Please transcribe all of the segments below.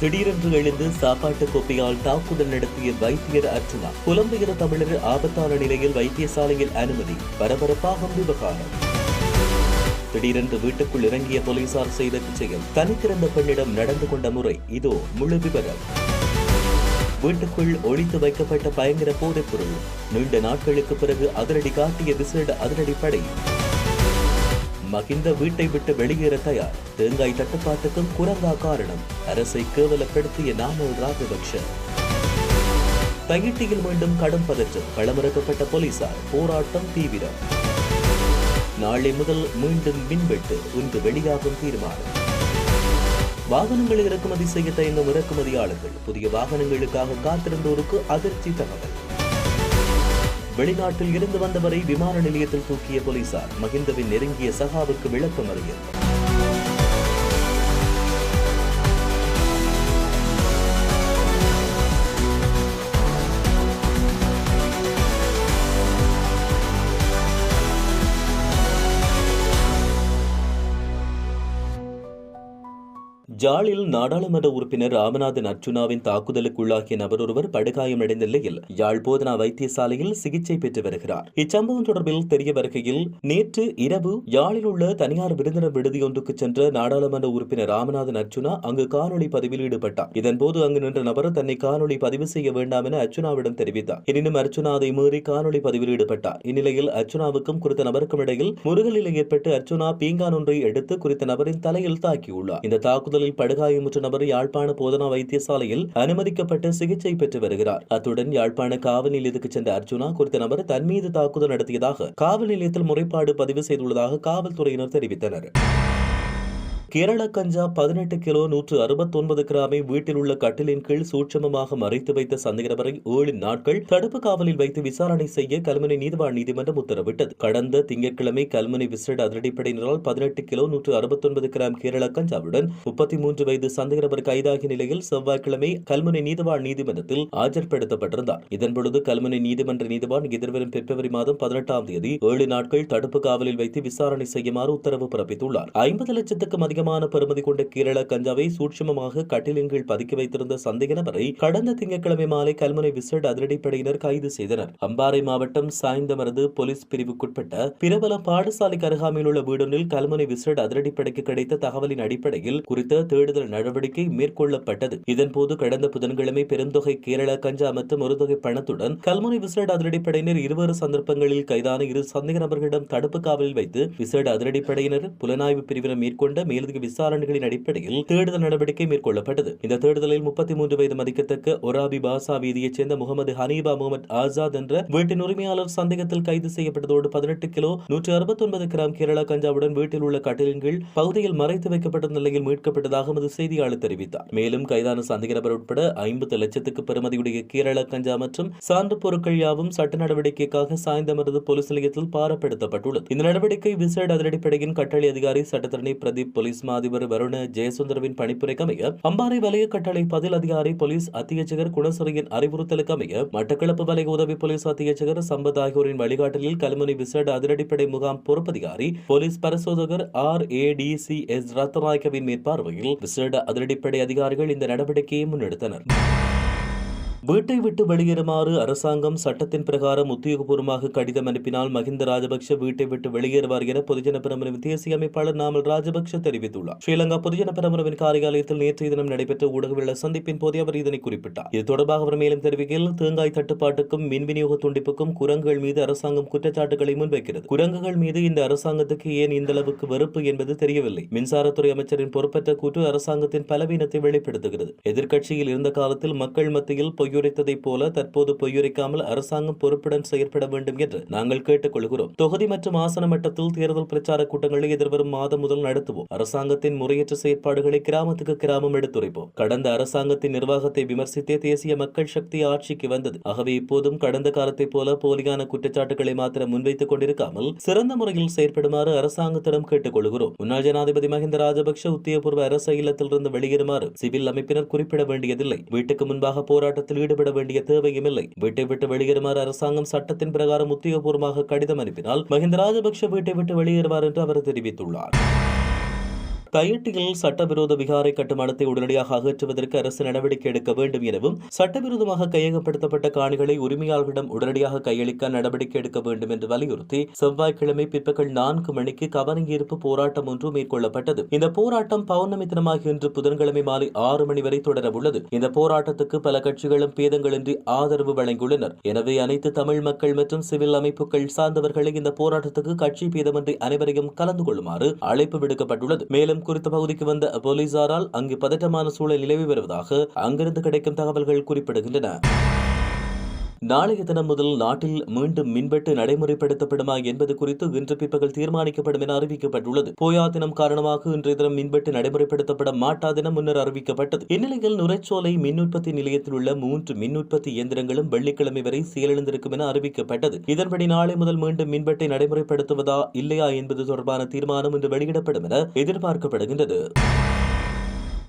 திடீரென்று எழுந்து சாப்பாட்டு கோப்பையால் தாக்குதல் நடத்திய வைத்தியர் அர்ச்சனா புலம்பெயர் தமிழர் ஆபத்தான நிலையில் வைத்தியசாலையில் அனுமதி பரபரப்பாகும் விவகாரம். திடீரென்று வீட்டுக்குள் இறங்கிய போலீசார் செய்த செயல் தனித்திறந்த பெண்ணிடம் நடந்து கொண்ட முறை இதோ முழு விவரம் வீட்டுக்குள் ஒழித்து வைக்கப்பட்ட பயங்கர போதைப் பொருள் நீண்ட நாட்களுக்கு பிறகு அதிரடி காட்டிய விசேட அதிரடி படை மகிந்த வீட்டை விட்டு வெளியேற தயார். தேங்காய் தட்டுப்பாட்டுக்கும் குரங்கா காரணம். அரசை கேவலப்படுத்திய நாமல் ராஜபக்ஷ. தகிட்டியில் மீண்டும் கடும் பதற்றம். களமிறக்கப்பட்ட போலீசார். போராட்டம் தீவிரம். நாளை முதல் மீண்டும் மின்வெட்டு. இன்று வெளியாகும் தீர்மானம். வாகனங்களை இறக்குமதி செய்ய தயங்கும் இறக்குமதியாளர்கள். புதிய வாகனங்களுக்காக காத்திருந்தோருக்கு அதிர்ச்சி தகவல். வெளிநாட்டில் இருந்து வந்தவரை விமான நிலையத்தில் தூக்கிய போலீசார் மகிந்தவின் நெருங்கிய சகாவுக்கு விளக்கம் அறிவித்தார் ஜாலில் நாடாளுமன்ற உறுப்பினர் ராமநாதன் அர்ச்சுனாவின் தாக்குதலுக்குள்ளாகிய நபர் ஒருவர் படுகாயமடைந்த நிலையில் யாழ் போதனா வைத்தியசாலையில் சிகிச்சை பெற்று வருகிறார். இச்சம்பவம் தொடர்பில் தெரிய வருகையில் நேற்று இரவு யாழில் உள்ள தனியார் விருந்தினர் விடுதியொன்றுக்கு சென்ற நாடாளுமன்ற உறுப்பினர் ராமநாதன் அர்ச்சுனா அங்கு காணொலி பதிவில் ஈடுபட்டார். இதன்போது அங்கு நின்ற நபர் தன்னை காணொலி பதிவு செய்ய வேண்டாம் என அர்ச்சுனாவிடம் தெரிவித்தார். எனினும் அர்ச்சுனா அதை மீறி காணொலி பதிவில் ஈடுபட்டார். இந்நிலையில் அர்ச்சுனாவுக்கும் குறித்த நபருக்கும் இடையில் முருகலில் ஏற்பட்டு அர்ச்சுனா பீங்கான் ஒன்றை எடுத்து குறித்த நபரின் தலையில் தாக்கியுள்ளார். இந்த தாக்குதலில் தாக்குதலில் படுகாயமுற்ற நபர் யாழ்ப்பாண போதனா வைத்தியசாலையில் அனுமதிக்கப்பட்டு சிகிச்சை பெற்று வருகிறார். அத்துடன் யாழ்ப்பாண காவல் நிலையத்துக்கு சென்ற அர்ஜுனா குறித்த நபர் தன் மீது தாக்குதல் நடத்தியதாக காவல் நிலையத்தில் முறைப்பாடு பதிவு செய்துள்ளதாக காவல்துறையினர் தெரிவித்தனர். கேரள கஞ்சா பதினெட்டு கிலோ நூற்று அறுபத்தொன்பது கிராமை வீட்டில் உள்ள கட்டிலின் கீழ் சூட்சமமாக மறைத்து வைத்த சந்தேகநபரை ஏழு நாட்கள் தடுப்பு காவலில் வைத்து விசாரணை செய்ய கல்முனை நீதிவான் நீதிமன்றம் உத்தரவிட்டது. கடந்த திங்கட்கிழமை கல்முனை விசேட அதிரடிப்படையினரால் பதினெட்டு கிலோ நூற்று அறுபத்தொன்பது கிராம் கேரள கஞ்சாவுடன் முப்பத்தி மூன்று வயது சந்தேகநபர் கைதாகிய நிலையில் செவ்வாய்க்கிழமை கல்முனை நீதிவான் நீதிமன்றத்தில் ஆஜர்படுத்தப்பட்டிருந்தார். இதன்பொழுது கல்முனை நீதிமன்ற நீதிவான் எதிர்வரும் பிப்ரவரி மாதம் பதினெட்டாம் தேதி ஏழு நாட்கள் தடுப்பு காவலில் வைத்து விசாரணை செய்யுமாறு உத்தரவு பிறப்பித்துள்ளார். ஐம்பது லட்சத்துக்கும் அதிகமான பெறுமதி கொண்ட கேரள கஞ்சாவை சூட்சமமாக கட்டிலின் கீழ் பதுக்கி வைத்திருந்த சந்தேக நபரை கடந்த திங்கட்கிழமை மாலை கல்முனை விசேட அதிரடிப்படையினர் கைது செய்தனர். அம்பாறை மாவட்டம் சாய்ந்தமரது போலீஸ் பிரிவுக்குட்பட்ட பிரபல பாடசாலைக்கு அருகாமையில் உள்ள வீடொன்றில் கல்முனை விசேட அதிரடிப்படைக்கு கிடைத்த தகவலின் அடிப்படையில் குறித்த தேடுதல் நடவடிக்கை மேற்கொள்ளப்பட்டது. இதன்போது கடந்த புதன்கிழமை பெருந்தொகை கேரள கஞ்சா மற்றும் ஒரு தொகை பணத்துடன் கல்முனை விசேட அதிரடிப்படையினர் இருவேறு சந்தர்ப்பங்களில் கைதான இரு சந்தேக நபர்களிடம் தடுப்பு காவலில் வைத்து விசேட அதிரடிப்படையினர் புலனாய்வு பிரிவினர் மேற்கொண்ட மேலும் மேலதிக விசாரணைகளின் அடிப்படையில் தேடுதல் நடவடிக்கை மேற்கொள்ளப்பட்டது. இந்த தேடுதலில் முப்பத்தி மூன்று வயது மதிக்கத்தக்க ஒராபி பாசா வீதியைச் சேர்ந்த முகமது ஹனீபா முகமது ஆசாத் என்ற வீட்டின் உரிமையாளர் சந்தேகத்தில் கைது செய்யப்பட்டதோடு பதினெட்டு கிலோ நூற்றி அறுபத்தி ஒன்பது கிராம் கேரளா கஞ்சாவுடன் வீட்டில் உள்ள கட்டிலின் கீழ் பகுதியில் மறைத்து வைக்கப்பட்ட நிலையில் மீட்கப்பட்டதாக எமது செய்தியாளர் தெரிவித்தார். மேலும் கைதான சந்தேக நபர் உட்பட ஐம்பது லட்சத்துக்கு பெறுமதியுடைய கேரள கஞ்சா மற்றும் சான்று பொருட்கள் யாவும் சட்ட நடவடிக்கைக்காக சாய்ந்தமரது போலீஸ் நிலையத்தில் பாரப்படுத்தப்பட்டுள்ளது. இந்த நடவடிக்கை விசேட அதிரடிப்படையின் கட்டளை அதிகாரி சட்டத்தரணி பிரதீப் போலீஸ் மா அதிபர் வருண ஜெயசுந்தரவின் பணிப்புரைக்கு அமைய அம்பாறை வலய கட்டளை பதில் அதிகாரி போலீஸ் அத்தியட்சகர் குணசுரையின் அறிவுறுத்தலுக்கு அமைய மட்டக்களப்பு வலய உதவி போலீஸ் அத்தியட்சகர் சம்பத் ஆகியோரின் வழிகாட்டலில் கல்முனை விசேட அதிரடிப்படை முகாம் பொறுப்பதிகாரி போலீஸ் பரிசோதகர் R A D C S ரத்நாயக்கவின் மேற்பார்வையில் விசேட அதிரடிப்படை அதிகாரிகள் இந்த நடவடிக்கையை முன்னெடுத்தனர். வீட்டை விட்டு வெளியேறுமாறு அரசாங்கம் சட்டத்தின் பிரகாரம் உத்தியோகபூர்வமாக கடிதம் அனுப்பினால் மஹிந்த ராஜபக்ஷ வீட்டை விட்டு வெளியேறுவார் என பொதுஜன பெரமுனவின் தேசிய அமைப்பாளர் நாமல் ராஜபக்ஷ தெரிவித்துள்ளார். ஸ்ரீலங்கா பொதுஜன பெரமுனவின் காரியாலயத்தில் நேற்றைய தினம் நடைபெற்ற ஊடகவியலாளர் சந்திப்பின் போதே அவர் இதனை குறிப்பிட்டார். இது தொடர்பாக அவர் மேலும் தெரிவிக்கையில் தேங்காய் தட்டுப்பாட்டுக்கும் மின் விநியோக துண்டிப்புக்கும் குரங்குகள் மீது அரசாங்கம் குற்றச்சாட்டுகளை முன்வைக்கிறது. குரங்குகள் மீது இந்த அரசாங்கத்துக்கு ஏன் இந்த அளவுக்கு வெறுப்பு என்பது தெரியவில்லை. மின்சாரத்துறை அமைச்சரின் பொறுப்பற்ற கூற்று அரசாங்கத்தின் பலவீனத்தை வெளிப்படுத்துகிறது. எதிர்க்கட்சியில் இருந்த காலத்தில் மக்கள் மத்தியில் பொய்யுரைத்ததைப் போல தற்போது பொய்யுரைக்காமல் அரசாங்கம் பொறுப்புடன் செயற்பட வேண்டும் என்று நாங்கள் கேட்டுக்கொள்கிறோம். தொகுதி மற்றும் ஆசன மட்டத்தில் தேர்தல் பிரச்சார கூட்டங்களை எதிர்வரும் மாதம் முதல் நடத்துவோம். அரசாங்கத்தின் முறையற்ற செயற்பாடுகளை கிராமத்துக்கு கிராமம் எடுத்துரைப்போம். கடந்த அரசாங்கத்தின் நிர்வாகத்தை விமர்சித்தே தேசிய மக்கள் சக்தி ஆட்சிக்கு வந்தது. ஆகவே இப்போதும் கடந்த காலத்தைப் போல போலியான குற்றச்சாட்டுகளை மாத்திரம் முன்வைத்துக் கொண்டிருக்காமல் சிறந்த முறையில் செயற்படுமாறு அரசாங்கத்திடம் கேட்டுக்கொள்கிறோம். முன்னாள் ஜனாதிபதி மஹிந்த ராஜபக்ஷ உத்தியபூர்வ அரச இல்லத்திலிருந்து வெளியேறுமாறு சிவில் அமைப்பினர் குறிப்பிட வேண்டியதில்லை. வீட்டுக்கு முன்பாக போராட்டத்தில் ஈடுபட வேண்டிய தேவையும் இல்லை வீட்டை விட்டு வெளியேறுமாறு அரசாங்கம் சட்டத்தின் பிரகாரம் உத்தியோகபூர்வமாக கடிதம் அனுப்பினால் மஹிந்த ராஜபக்ஷ வீட்டை விட்டு வெளியேறுவார் என்று அவர் தெரிவித்துள்ளார். தையிட்டியில் சட்டவிரோத விகாரை கட்டுமானத்தை உடனடியாக அகற்றுவதற்கு அரசு நடவடிக்கை எடுக்க வேண்டும் எனவும் சட்டவிரோதமாக கையகப்படுத்தப்பட்ட காணிகளை உரிமையாளர்களிடம் உடனடியாக கையளிக்க நடவடிக்கை எடுக்க வேண்டும் என்று வலியுறுத்தி செவ்வாய்க்கிழமை பிற்பகல் நான்கு மணிக்கு கவனஈர்ப்பு போராட்டம் ஒன்று மேற்கொள்ளப்பட்டது. இந்த போராட்டம் பௌர்ணமி தினமாக இன்று புதன்கிழமை மாலை ஆறு மணி வரை தொடர உள்ளது. இந்த போராட்டத்துக்கு பல கட்சிகளும் பேதங்களின்றி ஆதரவு வழங்கியுள்ளனர். எனவே அனைத்து தமிழ் மக்கள் மற்றும் சிவில் அமைப்புகள் சார்ந்தவர்களை இந்த போராட்டத்துக்கு கட்சி பேதமின்றி அனைவரையும் கலந்து கொள்ளுமாறு அழைப்பு விடுக்கப்பட்டுள்ளது. மேலும் குறித்த பகுதிக்கு வந்த போலீசாரால் அங்கு பதட்டமான சூழல் நிலவி வருவதாக அங்கிருந்து கிடைக்கும் தகவல்கள் குறிப்பிடுகின்றன. நாளைய தினம் முதல் நாட்டில் மீண்டும் மின்வெட்டு நடைமுறைப்படுத்தப்படுமா என்பது குறித்து இன்று பிற்பகல் தீர்மானிக்கப்படும் என அறிவிக்கப்பட்டுள்ளது. போயா தினம் காரணமாக இன்றைய தினம் மின்வெட்டு நடைமுறைப்படுத்தப்பட மாட்டாதென முன்னர் அறிவிக்கப்பட்டது. இந்நிலையில் நுரைச்சோலை மின் உற்பத்தி நிலையத்தில் உள்ள மூன்று மின் உற்பத்தி இயந்திரங்களும் வெள்ளிக்கிழமை வரை செயலிழந்திருக்கும் என அறிவிக்கப்பட்டது. இதன்படி நாளை முதல் மீண்டும் மின்வெட்டை நடைமுறைப்படுத்துவதா இல்லையா என்பது தொடர்பான தீர்மானம் இன்று வெளியிடப்படும் என எதிர்பார்க்கப்படுகின்றது.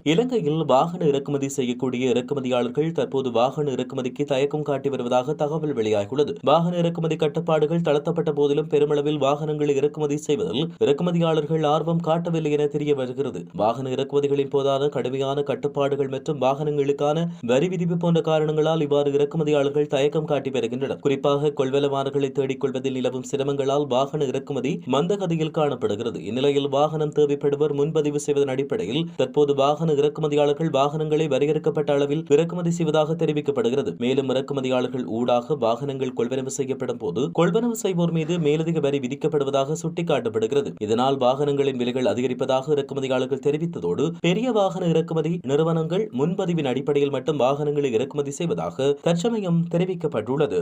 இலங்கையில் வாகன இறக்குமதி செய்யக்கூடிய இறக்குமதியாளர்கள் தற்போது வாகன இறக்குமதிக்கு தயக்கம் காட்டி வருவதாக தகவல் வெளியாகியுள்ளது. வாகன இறக்குமதி கட்டுப்பாடுகள் தளர்த்தப்பட்ட போதிலும் பெருமளவில் வாகனங்களை இறக்குமதி செய்வதில் இறக்குமதியாளர்கள் ஆர்வம் காட்டவில்லை என தெரிய வருகிறது. வாகன இறக்குமதிகளின் போதான கடுமையான கட்டுப்பாடுகள் மற்றும் வாகனங்களுக்கான வரி விதிப்பு போன்ற காரணங்களால் இவ்வாறு இறக்குமதியாளர்கள் தயக்கம் காட்டி வருகின்றனர். குறிப்பாக கொள்வனவான்களை தேடிக் கொள்வதில் நிலவும் சிரமங்களால் வாகன இறக்குமதி மந்தகதியில் காணப்படுகிறது. இந்நிலையில் வாகனம் தேவைப்படுவர் முன்பதிவு செய்வதன் அடிப்படையில் தற்போது வாகன இறக்குமதியாளர்கள் வாகனங்களை வரையறுக்கப்பட்ட அளவில் இறக்குமதி செய்வதாக தெரிவிக்கப்படுகிறது. மேலும் இறக்குமதியாளர்கள் ஊடாக வாகனங்கள் கொள்வனவு செய்யப்படும் போது கொள்வனவு செய்வோர் மீது மேலதிக வரி விதிக்கப்படுவதாக சுட்டிக்காட்டப்படுகிறது. இதனால் வாகனங்களின் விலைகள் அதிகரிப்பதாக இறக்குமதியாளர்கள் தெரிவித்ததோடு பெரிய வாகன இறக்குமதி நிறுவனங்கள் முன்பதிவின் அடிப்படையில் மட்டும் வாகனங்களை இறக்குமதி செய்வதாக தற்சமயம் தெரிவிக்கப்பட்டுள்ளது.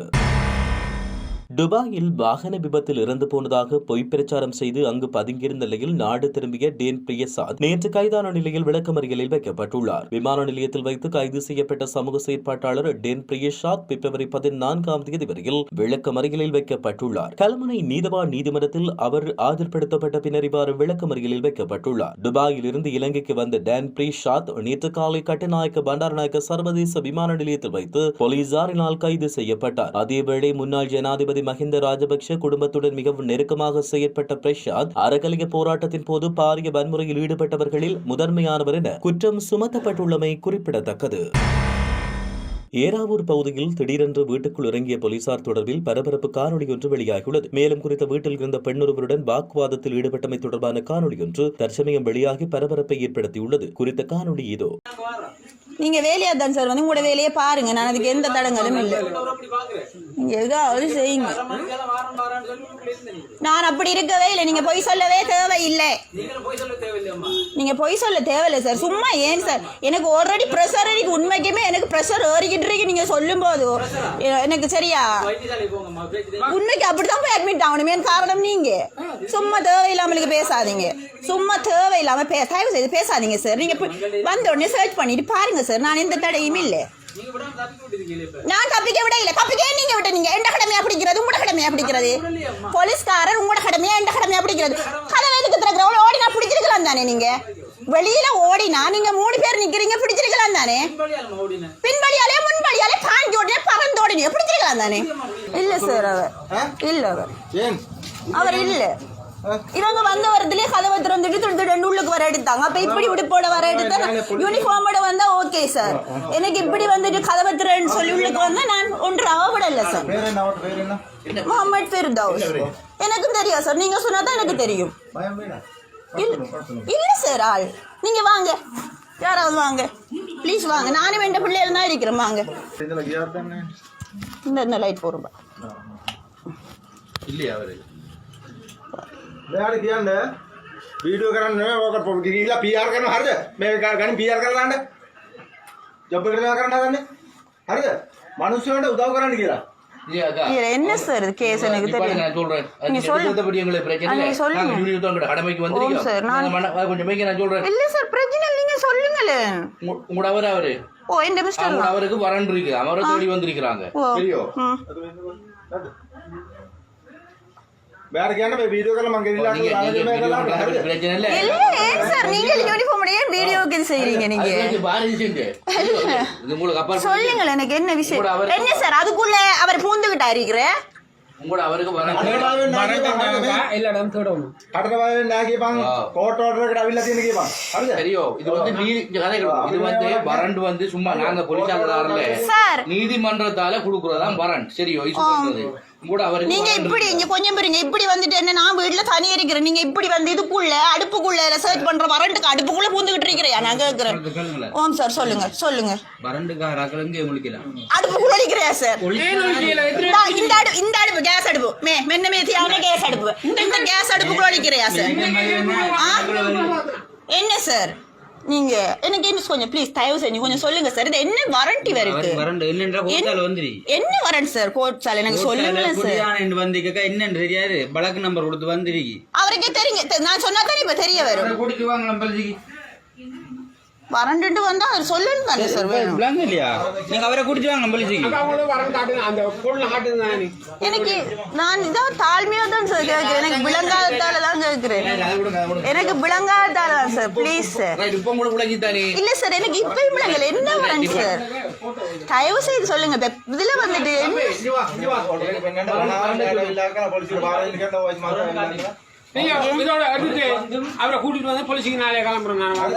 துபாயில் வாகன விபத்தில் இறந்து போனதாக பொய் பிரச்சாரம் செய்து அங்கு பதுங்கியிருந்த நிலையில் நாடு திரும்பிய டேன் பிரியசாத் நேற்று கைதான நிலையில் விளக்கமறியலில் வைக்கப்பட்டுள்ளார். விமான நிலையத்தில் வைத்து கைது செய்யப்பட்ட சமூக செயற்பாட்டாளர் டேன் பிரியசாத் பிப்ரவரி பதினான்காம் தேதி வரையில் விளக்கமறியலில் வைக்கப்பட்டுள்ளார். கல்முனை நீதவான் நீதிமன்றத்தில் அவர் ஆஜர்படுத்தப்பட்ட பின்னர் இவ்வாறு விளக்கமறியலில் வைக்கப்பட்டுள்ளார். துபாயில் இருந்து இலங்கைக்கு வந்த டேன் பிரிஷாத் நேற்று காலை கட்டுநாயக்க பண்டாரநாயக்க சர்வதேச விமான நிலையத்தில் வைத்து போலீசாரினால் கைது செய்யப்பட்டார். அதேவேளை முன்னாள் ஜனாதிபதி மஹிந்த ராஜபக்ஷ குடும்பத்துடன் மிகவும் நெருக்கமாக செயற்பட்ட பிரசாத் அறக்கலிய போராட்டத்தின் போது பாரிய வன்முறையில் ஈடுபட்டவர்களில் முதன்மையானவர் என குற்றம் சுமத்தப்பட்டுள்ளமை குறிப்பிடத்தக்கது. ஏராவூர் பகுதியில் திடீரென்று வீட்டுக்குள் இறங்கிய போலீசார் தொடர்பில் பரபரப்பு காணொலி ஒன்று வெளியாகியுள்ளது. மேலும் குறித்த வீட்டில் இருந்த பெண்ணொருவருடன் வாக்குவாதத்தில் ஈடுபட்டமை தொடர்பான காணொலி ஒன்று தற்சமயம் வெளியாகி பரபரப்பை ஏற்படுத்தியுள்ளது. குறித்த காணொலி இதோ. நீங்க வேலையா தான் சார் வந்து உங்களோட வேலையை பாருங்க. நான் அதுக்கு எந்த தடங்களும் இல்லை. நீங்க செய்யுங்க. நான் அப்படி இருக்கவே இல்லை. நீங்க பொய் சொல்லவே தேவையில்லை. நீங்க பொய் சொல்ல தேவையில்லை சார். சும்மா ஏன் சார்? எனக்கு ஆல்ரெடி ப்ரெஷர் எனக்கு உண்மைக்குமே எனக்கு ப்ரெஷர் ஏறிக்கிட்டு இருக்கு நீங்க சொல்லும் போது எனக்கு சரியா? உண்மைக்கு அப்படித்தான் போய் அட்மிட் ஆகணுமே காரணம் நீங்க. சும்மா தேவையில்லாமலுக்கு பேசாதீங்க. சும்மா தேவையில்லாம பே தயவு செய்து பேசாதீங்க சார் நீங்க வந்த உடனே சர்ச் பண்ணிட்டு பாருங்க சார் நான் எந்த தடையும் இல்லை. நான் தப்பிக்க விட இல்ல. தப்பிக்க நீங்க விட்ட நீங்க எந்த கடமையா பிடிக்கிறது? உங்களோட கடமையா பிடிக்கிறது? போலீஸ்காரர் உங்களோட கடமையா? எந்த கடமையா பிடிக்கிறது? கதவை எதுக்கு திறக்கிற? ஓடி நான் பிடிச்சிருக்கலாம் தானே நீங்க? வெளியில ஓடினா நீங்க மூணு பேர் நிக்கிறீங்க பிடிச்சிருக்கலாம் தானே? பின்படியாலே முன்படியாலே பாஞ்சு ஓடினே பறந்து ஓடினே பிடிச்சிருக்கலாம் தானே? இல்ல சார் அவர் இல்ல அவர் அவர் இல்ல. இவங்க வந்த வரதுலயே கதவை திறந்துட்டு திட்டு ரெண்டு உள்ளுக்கு வர எடுத்தாங்க. அப்ப இப்படி உடுப்போட வர எடுத்தா யூனிஃபார்மோட வந்தா ஓகே சார். எனக்கு இப்படி வந்துட்டு கதவை திறன்னு சொல்லி உள்ளுக்கு வந்தா நான் ஒன்று அவப்படல சார். முகமது ஃபெர்தௌஸ். எனக்கும் தெரியும் சார். நீங்க சொன்னாதான் எனக்கு தெரியும். பயம் வேணா இல்லை சார் ஆள். நீங்கள் வாங்க. யாராவது வாங்க. ப்ளீஸ் வாங்க. நானும் என் பிள்ளைகள் தான் இருக்கிறேன் வாங்க. இந்த இந்த லைட் போடும்பா இல்லையா அவரு? வேலைக்கு ஏன் வீடியோ கரண்ட் ஓகே போட்டு இல்லை பிஆர் கரண்ட் வருது. மே பிஆர் పిఆర్ కన్నా అండి జబ్బు కరణ అదే మనుషులు అంటే ఉదాహరణ కదా என்ன சார் கேஸ் எனக்கு தெரியும்? நான் சொல்றேன். பிரச்சனை சொல்லுங்க. யூனிட் உங்க கடமைக்கு வந்திருக்கீங்க சார் கொஞ்சம் நான் சொல்றேன். இல்ல சார் பிரச்சனை நீங்க சொல்லுங்கள. உங்க அவரு ஓ இந்த அவருக்கு வரன் இருக்கு. அவரை தேடி வந்திருக்காங்க வேற கேன வீடியோக்கெல்லாம் மங்க சார் நீங்க யூனிஃபார்ம் உடைய வீடியோக்கு செய்றீங்க நீங்க சொல்லுங்க எனக்கு என்ன விஷயம் சார் அதுக்குள்ள அவர் பூந்துகிட்டு அறிகிற உங்களோட அவருக்கு வரண்டு வந்து சும்மா நாங்க பொலிசாரல நீதிமன்றத்தால குடுக்கறதான் வரண்ட் சரியோ இது கூட அவருக்கு நீங்க இப்படி. இங்க கொஞ்சம் பாருங்க இப்படி வந்துட்டு என்ன நான் வீட்டுல தனி இருக்கிறேன். நீங்க இப்படி வந்து இதுக்குள்ள அடுப்புக்குள்ள சர்ச் பண்ற வரண்டுக்கு அடுப்புக்குள்ள பூந்துகிட்டு இருக்கிறியா? நான் கேக்குறேன். ஓம் சார் சொல்லுங்க சொல்லுங்க. வறண்டுக்காராக்கள் இங்கே முழிக்கலாம் அடுப்புக்குள்ள அடிக்கிறியா சார்? இந்தா, இந்த அடுப்பு இந்த அடுப்பு கேஸ் அடுப்பு. மே மென்ன மேத்தியான கேஸ் அடுப்பு. இந்த கேஸ் அடுப்புக்குள்ள அடிக்கிறியா சார்? ஆ? என்ன சார்? நீங்க எனக்கு என்ன கொஞ்சம் ப்ளீஸ் தயவு செஞ்சு கொஞ்சம் சொல்லுங்க சார் இது என்ன வாரண்டி வருது வறண்டு என்னென்ற ஹோட்டல் வந்துரு. என்ன வாரண்ட் சார் கோட் சார் எனக்கு சொல்லுங்க சார் குடியான வந்திருக்க என்னன்னு தெரியாது. பழக்கு நம்பர் கொடுத்து வந்துருக்கு அவருக்கே தெரியுங்க நான் சொன்னா தானே இப்ப தெரிய வரும்? கூட்டிட்டு வாங்க நம்ம வரண்டுட்டு வந்தா அவர் சொல்லணும் தானே சார் வேணும். இல்லையா? நீங்க அவரை கூட்டிட்டு வாங்க அந்த காட்டுதான் எனக்கு நான் இதான் தாழ்மையா தான் சார் எனக்கு விளங்காததால கேட்கிறேன் எனக்கு விளங்காதானா சார் ப்ளீஸ் சார் இல்ல சார் எனக்கு இப்பயும் விளங்கல. என்ன வரேன் சார் தயவு செய்து சொல்லுங்க. இதுல வந்துட்டு அவரை கூட்டிட்டு வந்து பொலிசிக்கு நாளைய கிளம்புறேன் நான்.